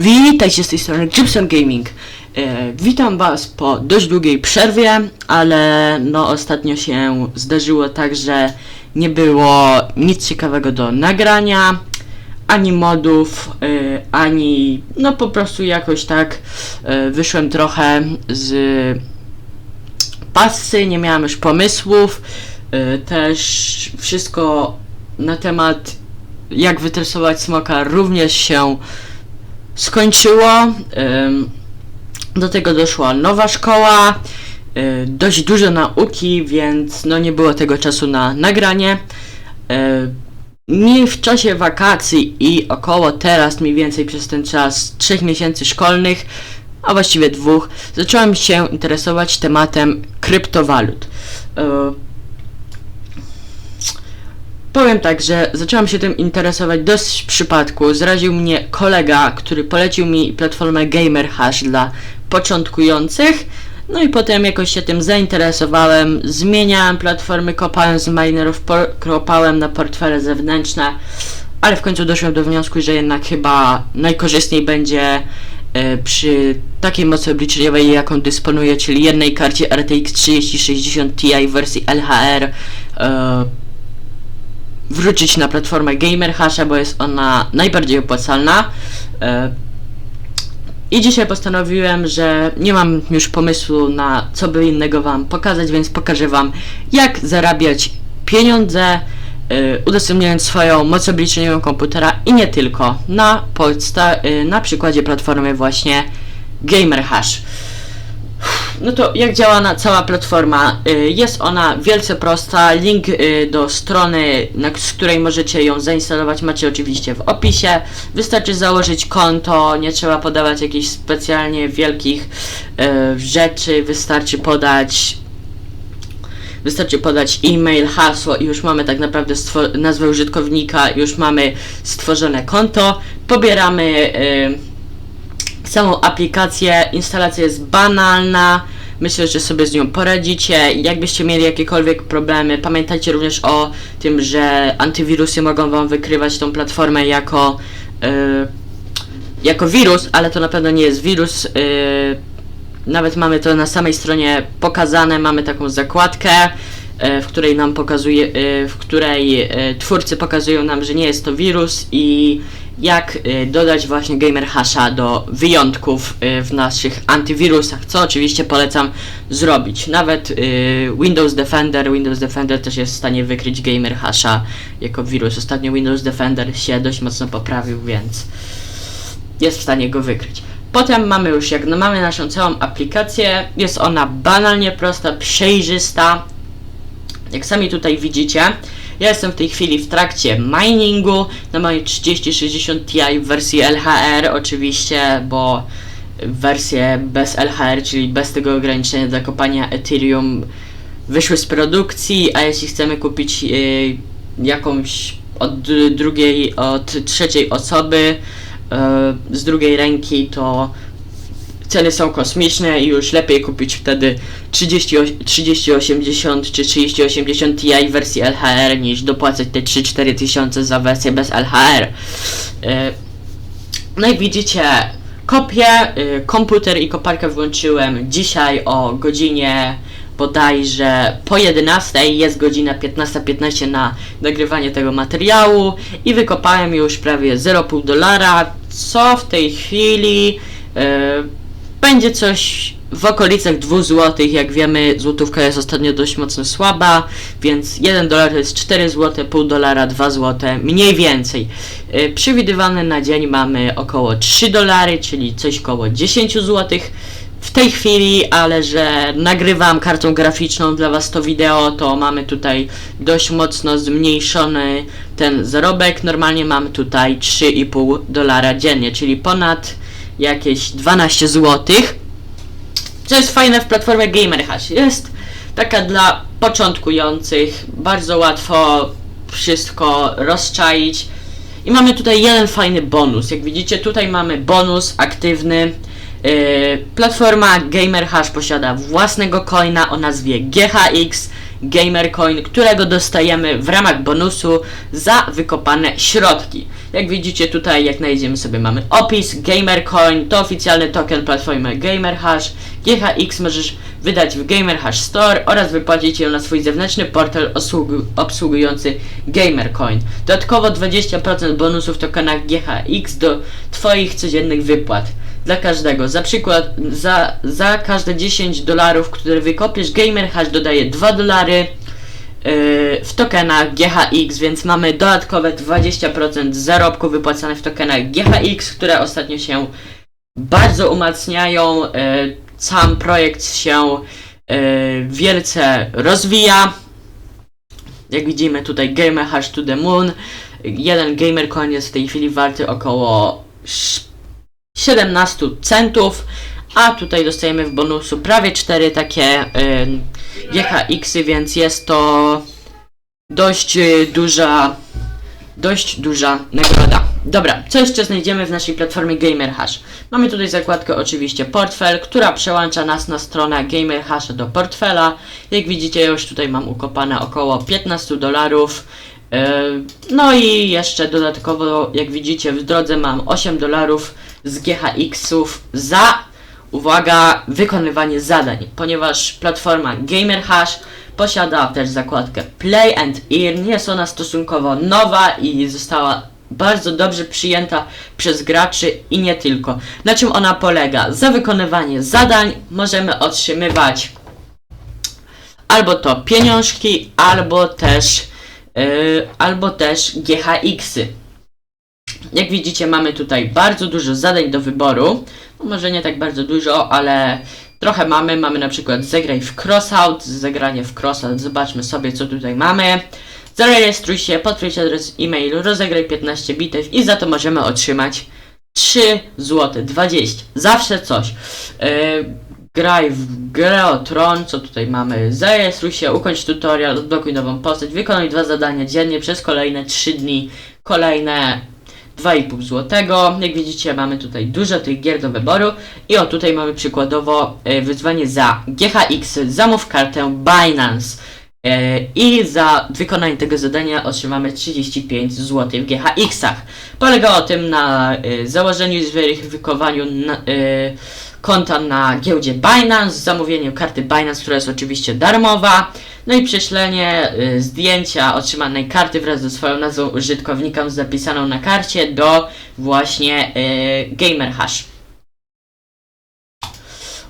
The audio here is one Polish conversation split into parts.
Witajcie z tej strony Gibson Gaming. E, witam was po dość długiej przerwie, ale no ostatnio się zdarzyło tak, że nie było nic ciekawego do nagrania, ani modów, e, ani no po prostu jakoś tak e, wyszłem trochę z pasy, nie miałem już pomysłów, też wszystko na temat jak wytresować smoka również się skończyło. Do tego doszła nowa szkoła, y, dość dużo nauki, więc no nie było tego czasu na nagranie. Y, Mi w czasie wakacji i około teraz, mniej więcej przez ten czas trzech miesięcy szkolnych, a właściwie dwóch, zacząłem się interesować tematem kryptowalut. Y, Powiem tak, że zacząłem się tym interesować dość w przypadku. Zraził mnie kolega, który polecił mi platformę Gamer Hash dla początkujących. No i potem jakoś się tym zainteresowałem, zmieniałem platformy, kopałem z minerów, kopałem na portfele zewnętrzne, ale w końcu doszłem do wniosku, że jednak chyba najkorzystniej będzie e, przy takiej mocy obliczeniowej, jaką dysponuję, czyli jednej karcie RTX 3060 Ti w wersji LHR, e, wrócić na platformę Gamer Hasha, bo jest ona najbardziej opłacalna. E, I dzisiaj postanowiłem, że nie mam już pomysłu na co by innego Wam pokazać, więc pokażę Wam jak zarabiać pieniądze, e, udostępniając swoją moc obliczeniową komputera i nie tylko, na, podsta- e, na przykładzie platformy właśnie Gamer Hash. No to jak działa na cała platforma? Y, Jest ona wielce prosta. Link y, do strony, z której możecie ją zainstalować, macie oczywiście w opisie. Wystarczy założyć konto, nie trzeba podawać jakichś specjalnie wielkich y, rzeczy, wystarczy podać Wystarczy podać e-mail, hasło i już mamy tak naprawdę nazwę użytkownika, już mamy stworzone konto. Pobieramy y, samą aplikację. Instalacja jest banalna. Myślę, że sobie z nią poradzicie. Jakbyście mieli jakiekolwiek problemy, pamiętajcie również o tym, że antywirusy mogą wam wykrywać tą platformę jako, yy, jako wirus, ale to na pewno nie jest wirus. Yy, nawet mamy to na samej stronie pokazane, mamy taką zakładkę, e, w której nam pokazuje, e, w której e, twórcy pokazują nam, że nie jest to wirus i jak e, dodać właśnie Gamer Hasha do wyjątków e, w naszych antywirusach, co oczywiście polecam zrobić. Nawet e, Windows Defender, Windows Defender też jest w stanie wykryć Gamer Hasha jako wirus. Ostatnio Windows Defender się dość mocno poprawił, więc jest w stanie go wykryć. Potem mamy już, jak no mamy naszą całą aplikację, jest ona banalnie prosta, przejrzysta. Jak sami tutaj widzicie, ja jestem w tej chwili w trakcie miningu na mojej 3060 Ti w wersji LHR oczywiście, bo wersje bez LHR, czyli bez tego ograniczenia do kopania Ethereum wyszły z produkcji, a jeśli chcemy kupić yy, jakąś od drugiej, od trzeciej osoby e, z drugiej ręki, to ceny są kosmiczne i już lepiej kupić wtedy 30, oś- 3080 czy 3080 Ti w wersji LHR niż dopłacać te 3-4 tysiące za wersję bez LHR. E, no i widzicie, kopię, y, komputer i koparkę włączyłem dzisiaj o godzinie bodajże po 11, jest godzina 15.15 na nagrywanie tego materiału i wykopałem już prawie 0,5 dolara, co w tej chwili y, będzie coś w okolicach 2 zł, jak wiemy złotówka jest ostatnio dość mocno słaba, więc 1 dolar to jest 4 zł, pół dolara 2 zł, mniej więcej. Yy, Przewidywane na dzień mamy około 3 dolary, czyli coś koło 10 zł w tej chwili, ale że nagrywam kartą graficzną dla Was to wideo, to mamy tutaj dość mocno zmniejszony ten zarobek. Normalnie mamy tutaj 3,5 dolara dziennie, czyli ponad jakieś 12 złotych. Co jest fajne w platformie Gamer Hash. Jest taka dla początkujących, bardzo łatwo wszystko rozczaić. I mamy tutaj jeden fajny bonus. Jak widzicie, tutaj mamy bonus aktywny. Yy, platforma Gamer Hash posiada własnego coina o nazwie GHX Gamercoin, którego dostajemy w ramach bonusu za wykopane środki. Jak widzicie tutaj, jak najdziemy sobie mamy opis, Gamercoin to oficjalny token platformy GamerHash, GHX możesz wydać w GamerHash Store oraz wypłacić ją na swój zewnętrzny portal obsługu- obsługujący GamerCoin. Dodatkowo 20% bonusów w tokenach GHX do Twoich codziennych wypłat. Dla każdego. Za przykład, za, za każde 10 dolarów, które wykopiesz, GamerHash dodaje 2 dolary yy, w tokenach GHX, więc mamy dodatkowe 20% zarobku wypłacane w tokenach GHX, które ostatnio się bardzo umacniają. Yy, sam projekt się yy, wielce rozwija. Jak widzimy tutaj Gamer Hash to the Moon. Jeden Gamer Coin jest w tej chwili warty około 17 centów, a tutaj dostajemy w bonusu prawie 4 takie ym, GHX-y, więc jest to dość y, duża dość duża nagroda. Dobra, co jeszcze znajdziemy w naszej platformie Gamer Hash? Mamy tutaj zakładkę oczywiście portfel, która przełącza nas na stronę Gamer Hasha do portfela. Jak widzicie już tutaj mam ukopane około 15 dolarów. Yy, No i jeszcze dodatkowo, jak widzicie w drodze mam 8 dolarów z GHX-ów za, uwaga, wykonywanie zadań, ponieważ platforma Gamer Hash posiada też zakładkę Play and Earn. Jest ona stosunkowo nowa i została bardzo dobrze przyjęta przez graczy i nie tylko. Na czym ona polega? Za wykonywanie zadań możemy otrzymywać albo to pieniążki, albo też albo też GHX-y. Jak widzicie, mamy tutaj bardzo dużo zadań do wyboru. No, może nie tak bardzo dużo, ale trochę mamy. Mamy na przykład zagraj w crossout, zagranie w crossout. Zobaczmy sobie, co tutaj mamy. Zarejestruj się, potwierdź adres e-mailu, rozegraj 15 bitew i za to możemy otrzymać 3 zł 20. Zawsze coś. Yy, graj w grę o tron, co tutaj mamy? Zarejestruj się, ukończ tutorial, odblokuj nową postać, wykonuj dwa zadania dziennie przez kolejne 3 dni. Kolejne 2,5 złotego. Jak widzicie, mamy tutaj dużo tych gier do wyboru. I o tutaj mamy przykładowo e, wyzwanie za GHX, zamów kartę Binance. E, I za wykonanie tego zadania otrzymamy 35 zł w GHX-ach. Polega o tym na e, założeniu i zweryfikowaniu na, konta na giełdzie Binance, zamówieniu karty Binance, która jest oczywiście darmowa, no i prześlenie y, zdjęcia otrzymanej karty wraz ze swoją nazwą użytkownika zapisaną na karcie do właśnie y, Gamer Hash.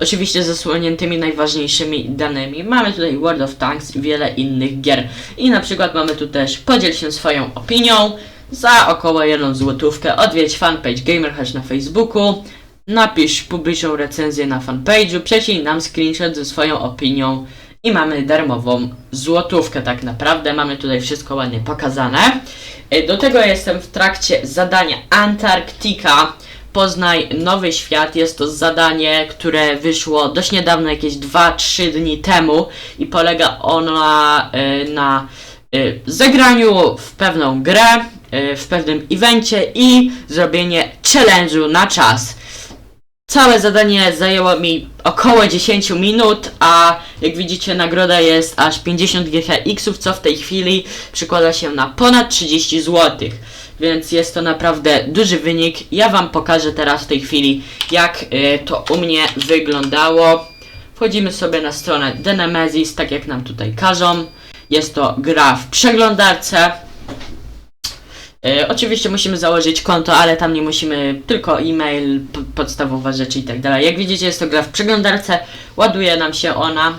Oczywiście zasłoniętymi najważniejszymi danymi. Mamy tutaj World of Tanks i wiele innych gier. I na przykład mamy tu też podziel się swoją opinią za około jedną złotówkę. Odwiedź fanpage Gamer Hash na Facebooku. Napisz publiczną recenzję na fanpage'u, prześlij nam screenshot ze swoją opinią i mamy darmową złotówkę tak naprawdę. Mamy tutaj wszystko ładnie pokazane. E, Do tego jestem w trakcie zadania Antarktika. Poznaj nowy świat. Jest to zadanie, które wyszło dość niedawno, jakieś 2-3 dni temu i polega ono e, na e, zagraniu w pewną grę, w pewnym evencie i zrobienie challenge'u na czas. Całe zadanie zajęło mi około 10 minut, a jak widzicie nagroda jest aż 50 GHX-ów, co w tej chwili przykłada się na ponad 30 zł. Więc jest to naprawdę duży wynik. Ja Wam pokażę teraz w tej chwili, jak y, to u mnie wyglądało. Wchodzimy sobie na stronę Denemesis, tak jak nam tutaj każą. Jest to gra w przeglądarce. E, oczywiście musimy założyć konto, ale tam nie musimy, tylko e-mail, podstawowe rzeczy i tak. Jak widzicie jest to gra w przeglądarce, ładuje nam się ona,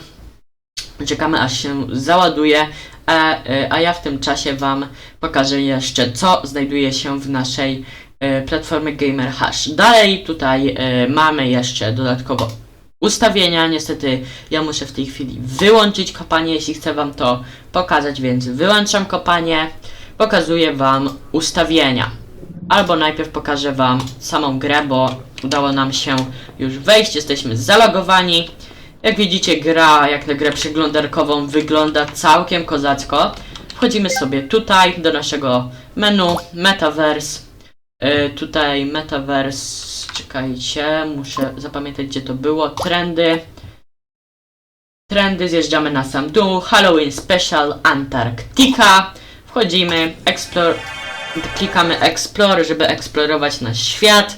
czekamy aż się załaduje, a, e, a ja w tym czasie Wam pokażę jeszcze co znajduje się w naszej e, platformie Gamer Hash. Dalej tutaj mamy jeszcze dodatkowo ustawienia, niestety ja muszę w tej chwili wyłączyć kopanie, jeśli chcę Wam to pokazać, więc wyłączam kopanie pokazuję Wam ustawienia. Albo najpierw pokażę Wam samą grę, bo udało nam się już wejść, jesteśmy zalogowani. Jak widzicie, gra jak na grę przeglądarkową wygląda całkiem kozacko. Wchodzimy sobie tutaj do naszego menu Metaverse. Yy, tutaj Metaverse, czekajcie, muszę zapamiętać gdzie to było. Trendy. trendy, zjeżdżamy na sam dół, Halloween Special Antarctica, wchodzimy, explore, klikamy Explore, żeby eksplorować nasz świat.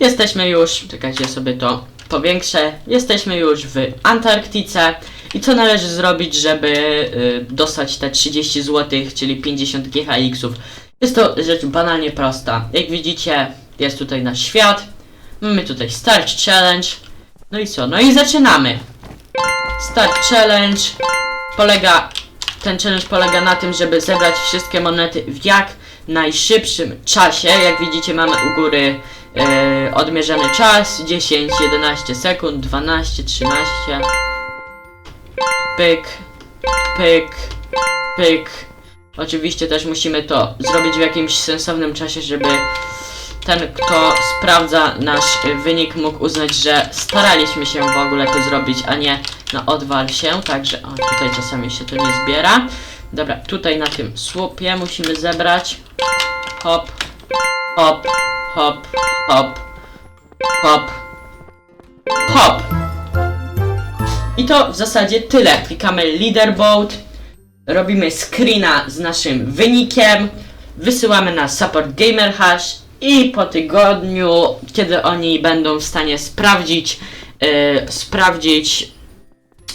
Jesteśmy już, czekajcie sobie to powiększę, jesteśmy już w Antarktyce i co należy zrobić, żeby y, dostać te 30 zł, czyli 50 GHX-ów. Jest to rzecz banalnie prosta. Jak widzicie, jest tutaj nasz świat. Mamy tutaj Start Challenge. No i co? No i zaczynamy. Start Challenge polega, ten challenge polega na tym, żeby zebrać wszystkie monety w jak najszybszym czasie. Jak widzicie mamy u góry e, odmierzany czas 10, 11 sekund, 12, 13 pyk, pyk, pyk. Oczywiście też musimy to zrobić w jakimś sensownym czasie, żeby ten, kto sprawdza nasz wynik, mógł uznać, że staraliśmy się w ogóle to zrobić, a nie na odwal się. Także o, tutaj czasami się to nie zbiera. Dobra, tutaj na tym słupie musimy zebrać. Hop, hop, hop, hop, hop, hop. I to w zasadzie tyle. Klikamy leaderboard, robimy screena z naszym wynikiem, wysyłamy na support gamer hash i po tygodniu, kiedy oni będą w stanie sprawdzić, e, sprawdzić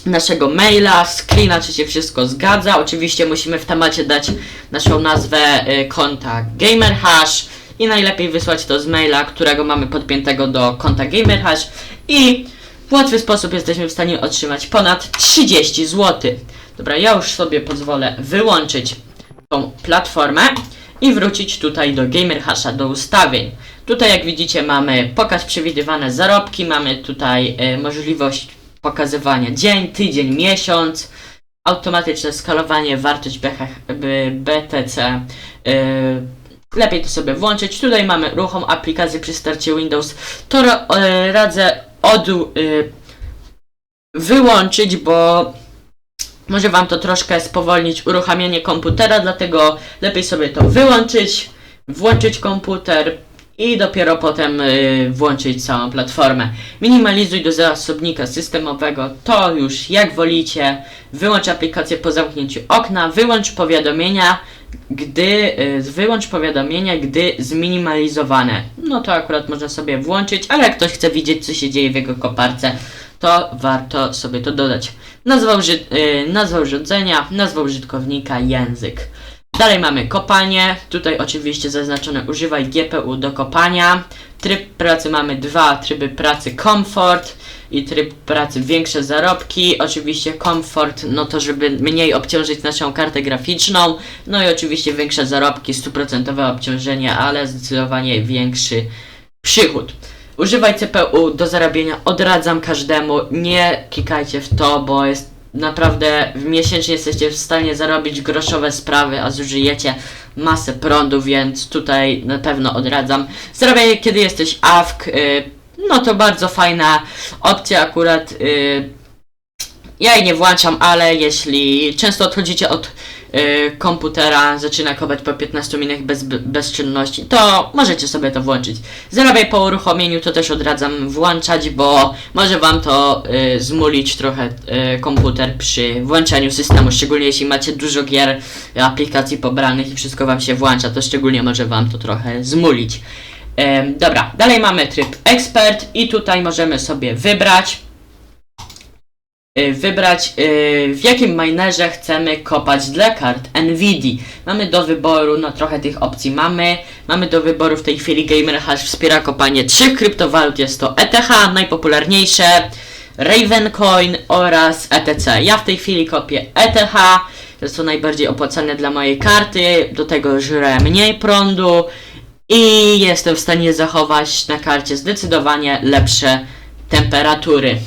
naszego maila, screena, czy się wszystko zgadza. Oczywiście musimy w temacie dać naszą nazwę e, konta gamerhash i najlepiej wysłać to z maila, którego mamy podpiętego do konta gamerhash i w łatwy sposób jesteśmy w stanie otrzymać ponad 30 zł. Dobra, ja już sobie pozwolę wyłączyć tą platformę i wrócić tutaj do gamerhasha, do ustawień. Tutaj jak widzicie mamy pokaz przewidywane zarobki, mamy tutaj e, możliwość pokazywania dzień, tydzień, miesiąc, automatyczne skalowanie, wartość BTC. e, lepiej to sobie włączyć. Tutaj mamy ruchom aplikację przy starcie Windows. To e, radzę od, e, wyłączyć, bo może Wam to troszkę spowolnić uruchamianie komputera, dlatego lepiej sobie to wyłączyć, włączyć komputer i dopiero potem y, włączyć całą platformę. Minimalizuj do zasobnika systemowego, to już jak wolicie. Wyłącz aplikację po zamknięciu okna, wyłącz powiadomienia, gdy y, wyłącz powiadomienia, gdy zminimalizowane. No to akurat można sobie włączyć, ale jak ktoś chce widzieć, co się dzieje w jego koparce, to warto sobie to dodać. Nazwa, uży y, nazwa urządzenia, nazwa użytkownika, język. Dalej mamy kopanie. Tutaj oczywiście zaznaczone używaj GPU do kopania. Tryb pracy mamy dwa, tryby pracy komfort i tryb pracy większe zarobki. Oczywiście komfort, no to żeby mniej obciążyć naszą kartę graficzną. No i oczywiście większe zarobki, stuprocentowe obciążenie, ale zdecydowanie większy przychód. Używaj CPU do zarabiania, odradzam każdemu, nie klikajcie w to, bo jest naprawdę miesięcznie jesteście w stanie zarobić groszowe sprawy, a zużyjecie masę prądu, więc tutaj na pewno odradzam. Zarabianie kiedy jesteś AFK, y, no to bardzo fajna opcja akurat. Y, ja jej nie włączam, ale jeśli często odchodzicie od komputera, zaczyna kopać po 15 minutach bez, bez czynności, to możecie sobie to włączyć. Zarabiaj po uruchomieniu, to też odradzam włączać, bo może wam to y, zmulić trochę y, komputer przy włączaniu systemu, szczególnie jeśli macie dużo gier, aplikacji pobranych i wszystko wam się włącza, to szczególnie może wam to trochę zmulić. Em, dobra, dalej mamy tryb ekspert i tutaj możemy sobie wybrać y, wybrać y, w jakim minerze chcemy kopać dla kart NVIDIA. Mamy do wyboru, no trochę tych opcji mamy. Mamy do wyboru w tej chwili Gamer Hash wspiera kopanie trzech kryptowalut, jest to ETH, najpopularniejsze, Ravencoin oraz ETC. Ja w tej chwili kopię ETH, jest to najbardziej opłacalne dla mojej karty, do tego żre mniej prądu i jestem w stanie zachować na karcie zdecydowanie lepsze temperatury.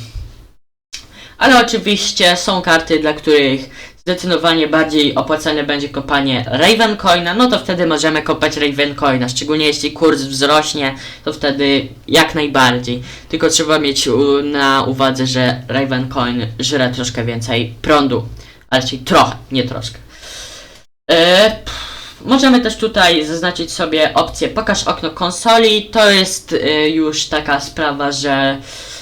Ale oczywiście są karty, dla których zdecydowanie bardziej opłacalne będzie kopanie Ravencoina, no to wtedy możemy kopać Ravencoina, szczególnie jeśli kurs wzrośnie, to wtedy jak najbardziej. Tylko trzeba mieć na uwadze, że Ravencoin żre troszkę więcej prądu, ale czyli trochę, nie troszkę. E, Możemy też tutaj zaznaczyć sobie opcję pokaż okno konsoli. To jest y, już taka sprawa, że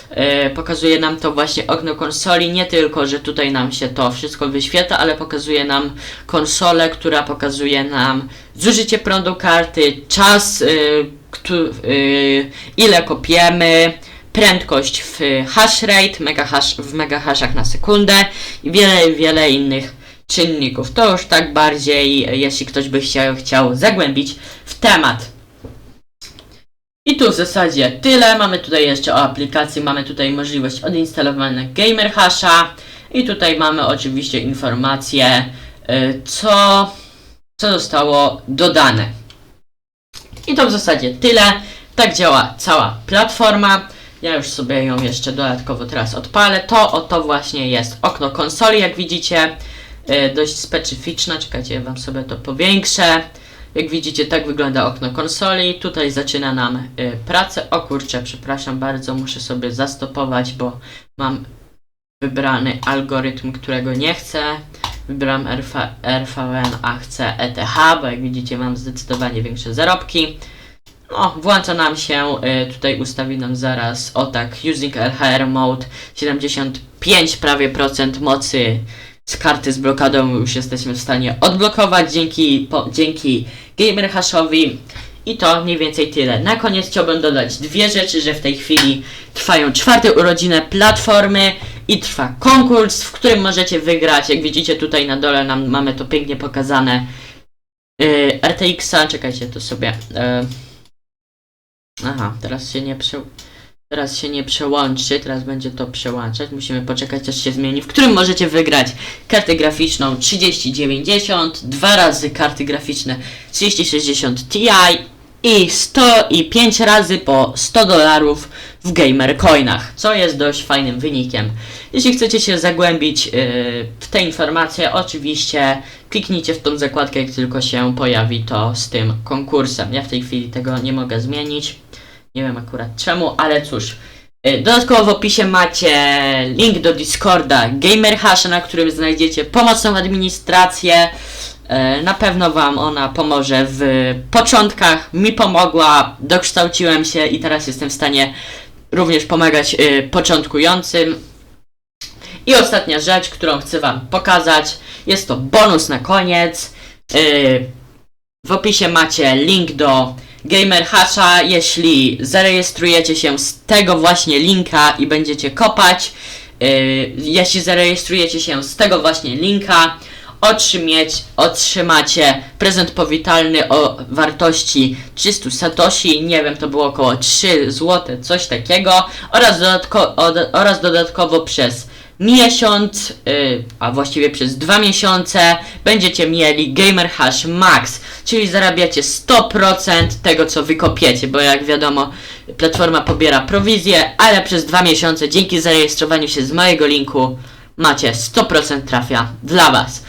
e, pokazuje nam to właśnie okno konsoli, nie tylko, że tutaj nam się to wszystko wyświetla, ale pokazuje nam konsolę, która pokazuje nam zużycie prądu karty, czas, e, e, ile kopiemy, prędkość w hash rate, mega hash, w megahashach na sekundę i wiele, wiele innych czynników. To już tak bardziej, jeśli ktoś by chciał zagłębić w temat. I tu w zasadzie tyle. Mamy tutaj jeszcze o aplikacji, mamy tutaj możliwość odinstalowania Gamer Hasha i tutaj mamy oczywiście informacje, y, co, co zostało dodane. I to w zasadzie tyle. Tak działa cała platforma. Ja już sobie ją jeszcze dodatkowo teraz odpalę. To oto właśnie jest okno konsoli, jak widzicie. Y, dość specyficzne. Czekajcie, ja wam sobie to powiększę. Jak widzicie, tak wygląda okno konsoli. Tutaj zaczyna nam y, pracę. O kurczę, przepraszam bardzo, muszę sobie zastopować, bo mam wybrany algorytm, którego nie chcę. Wybrałem RV, RVN, a chcę ETH, bo jak widzicie, mam zdecydowanie większe zarobki. No, włącza nam się, y, tutaj ustawi nam zaraz, o tak, using RHR mode, 75 prawie procent mocy z karty z blokadą już jesteśmy w stanie odblokować dzięki, po, dzięki Gamer Hashowi. I to mniej więcej tyle. Na koniec chciałbym dodać dwie rzeczy, że w tej chwili trwają czwarte urodziny platformy i trwa konkurs, w którym możecie wygrać. Jak widzicie tutaj na dole nam mamy to pięknie pokazane. Yy, RTX-a, czekajcie, to sobie. Yy. Aha, teraz się nie prze... Teraz się nie przełączy, teraz będzie to przełączać. Musimy poczekać aż się zmieni, w którym możecie wygrać kartę graficzną 3090, dwa razy karty graficzne 3060 Ti i 100 i 5 razy po 100 dolarów w Gamer Coinach, co jest dość fajnym wynikiem. Jeśli chcecie się zagłębić yy, w te informacje, oczywiście kliknijcie w tą zakładkę, jak tylko się pojawi to z tym konkursem. Ja w tej chwili tego nie mogę zmienić. Nie wiem akurat czemu, ale cóż. Y, Dodatkowo w opisie macie link do Discorda GamerHash, na którym znajdziecie pomocną administrację. Y, Na pewno Wam ona pomoże w początkach. Mi pomogła, dokształciłem się i teraz jestem w stanie również pomagać y, początkującym. I ostatnia rzecz, którą chcę Wam pokazać, jest to bonus na koniec. W opisie macie link do Gamer Hasha. Jeśli zarejestrujecie się z tego właśnie linka i będziecie kopać, yy, jeśli zarejestrujecie się z tego właśnie linka, otrzymać, otrzymacie prezent powitalny o wartości 300 satoshi, nie wiem, to było około 3 zł, coś takiego, oraz, dodatko, od, oraz dodatkowo przez miesiąc, yy, a właściwie przez dwa miesiące będziecie mieli Gamer Hash Max, czyli zarabiacie 100% tego co wykopiecie, bo jak wiadomo platforma pobiera prowizję, ale przez dwa miesiące dzięki zarejestrowaniu się z mojego linku macie 100% trafia dla Was.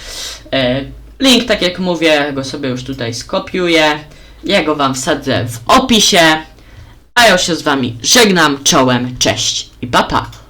Yy, link, tak jak mówię, go sobie już tutaj skopiuję, ja go Wam wsadzę w opisie, a ja się z Wami żegnam, czołem, cześć i papa. Pa.